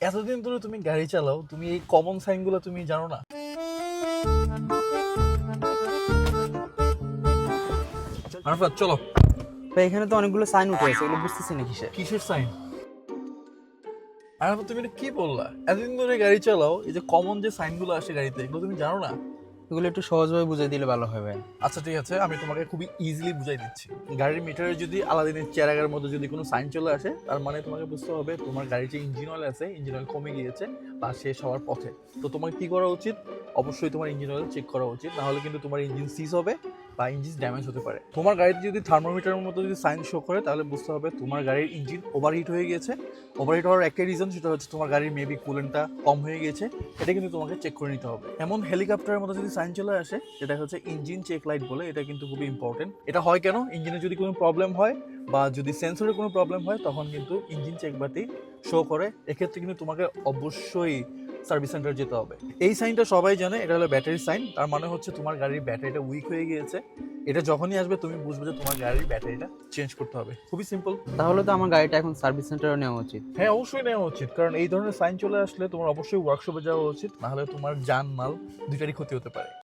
এতদিন ধরে তুমি গাড়ি চালাও তুমি এই কমন সাইনগুলো তুমি জানো না? আরফাত চলো। ভাই এখানে তো অনেকগুলো সাইন উঠে আছে এগুলো বুঝতেছি না কিসের। কিসের সাইন আরফাত তুমি এটা কি বললা? এতদিন ধরে গাড়ি চালাও এই যে কমন যে সাইনগুলো আসে গাড়িতে এগুলো তুমি জানো না? এগুলো একটু সহজভাবে বুঝিয়ে দিলে ভালো হবে। আচ্ছা ঠিক আছে, আমি তোমাকে খুবই ইজিলি বুঝাই দিচ্ছি। গাড়ির মিটারে যদি আলাদিনের চেরাগের মধ্যে যদি কোনো সাইন চলে আসে, তার মানে তোমাকে বুঝতে হবে তোমার গাড়ির যে ইঞ্জিন অয়েল আছে ইঞ্জিন অয়েল কমে গিয়েছে বা শেষ হওয়ার পথে। তো তোমার কি করা উচিত? অবশ্যই তোমার ইঞ্জিন অয়েল চেক করা উচিত, নাহলে কিন্তু তোমার ইঞ্জিন সিজ হবে। বা ইঞ্জিন ড্যামেজ হতে পারে। তোমার গাড়িতে যদি থার্মোমিটারের মতো যদি সাইন শো করে, তাহলে বুঝতে হবে তোমার গাড়ির ইঞ্জিন ওভারহিট হয়ে গিয়েছে। ওভারহিট হওয়ার একটাই রিজন সেটা হচ্ছে তোমার গাড়ির মেবি কুলেন্টটা কম হয়ে গিয়েছে। এটা কিন্তু তোমাকে চেক করে নিতে হবে। এমন হেলিকপ্টারের মতো যদি সাইন চলে আসে, যেটা হচ্ছে ইঞ্জিন চেক লাইট বলে, এটা কিন্তু খুবই ইম্পর্টেন্ট এটা হয় কেন? ইঞ্জিনে যদি কোনো প্রবলেম হয় বা যদি সেন্সরের কোনো প্রবলেম হয়, তখন কিন্তু ইঞ্জিন চেক বাতি শো করে। এক্ষেত্রে কিন্তু তোমাকে অবশ্যই সার্ভিস সেন্টার যেতে হবে। এই সাইনটা সবাই জানে এটা হলো ব্যাটারি সাইন। তার মানে হচ্ছে তোমার গাড়ির ব্যাটারিটা উইক হয়ে গিয়েছে। এটা যখনই আসবে তুমি বুঝবে যে তোমার গাড়ির ব্যাটারিটা চেঞ্জ করতে হবে। খুবই সিম্পল তাহলে তো আমার গাড়িটা এখন সার্ভিস সেন্টারে নেওয়া উচিত। হ্যাঁ অবশ্যই নেওয়া উচিত। কারণ এই ধরনের সাইন চলে আসলে তোমার অবশ্যই ওয়ার্কশপে যাওয়া উচিত। নাহলে তোমার যানমাল দুইটারই ক্ষতি হতে পারে।